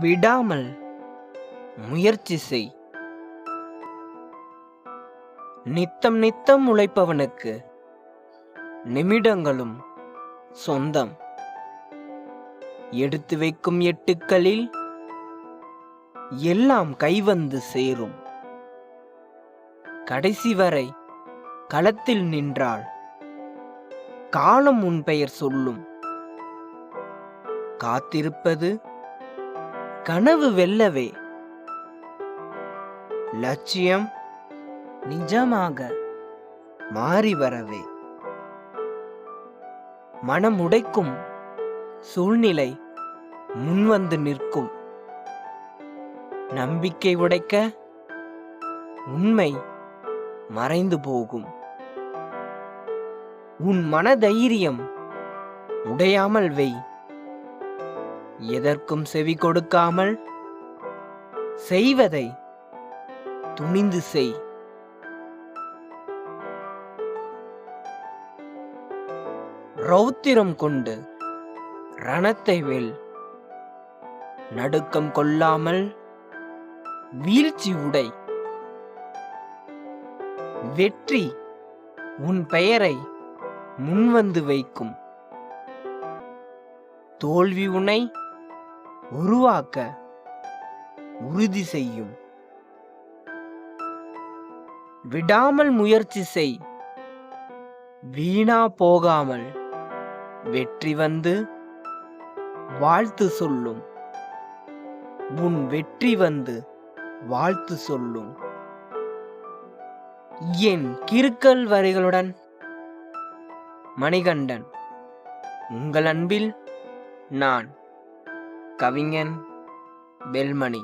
விடாமல் முயற்சி செய். நித்தம் நித்தம் உழைப்பவனுக்கு நிமிடங்களும் சொந்தம். எடுத்து வைக்கும் எட்டுக்களில் எல்லாம் கைவந்து சேரும். கடைசி வரை களத்தில் நின்றால் காலம் உன் பெயர் சொல்லும். காத்திருப்பது கனவு வெல்லவே. லட்சியம் நிஜமாக மாறி வரவே. மனம் உடைக்கும் சூழ்நிலை முன்வந்து நிற்கும். நம்பிக்கை உடைக்க உண்மை மறைந்து போகும். உன் மனதைரியம் உடையாமல் வை. எதற்கும் செவி கொடுக்காமல் செய்வதை துணிந்து செய். ரௌத்திரம் கொண்டு ரணத்தை வெல் நடுக்கம் கொள்ளாமல் வீழ்ச்சி உடை. வெற்றி உன் பெயரை முன்வந்து வைக்கும். தோல்வி உனை உருவாக்க உறுதி செய்யும். விடாமல் முயற்சி செய். வீணா போகாமல் வெற்றி வந்து வாழ்த்து சொல்லும். உன் வெற்றி வந்து வாழ்த்து சொல்லும். என் கிறுக்கல் வரிகளுடன் மணிகண்டன் உங்கள் அன்பில் நான் கவிஞன் பெல்மணி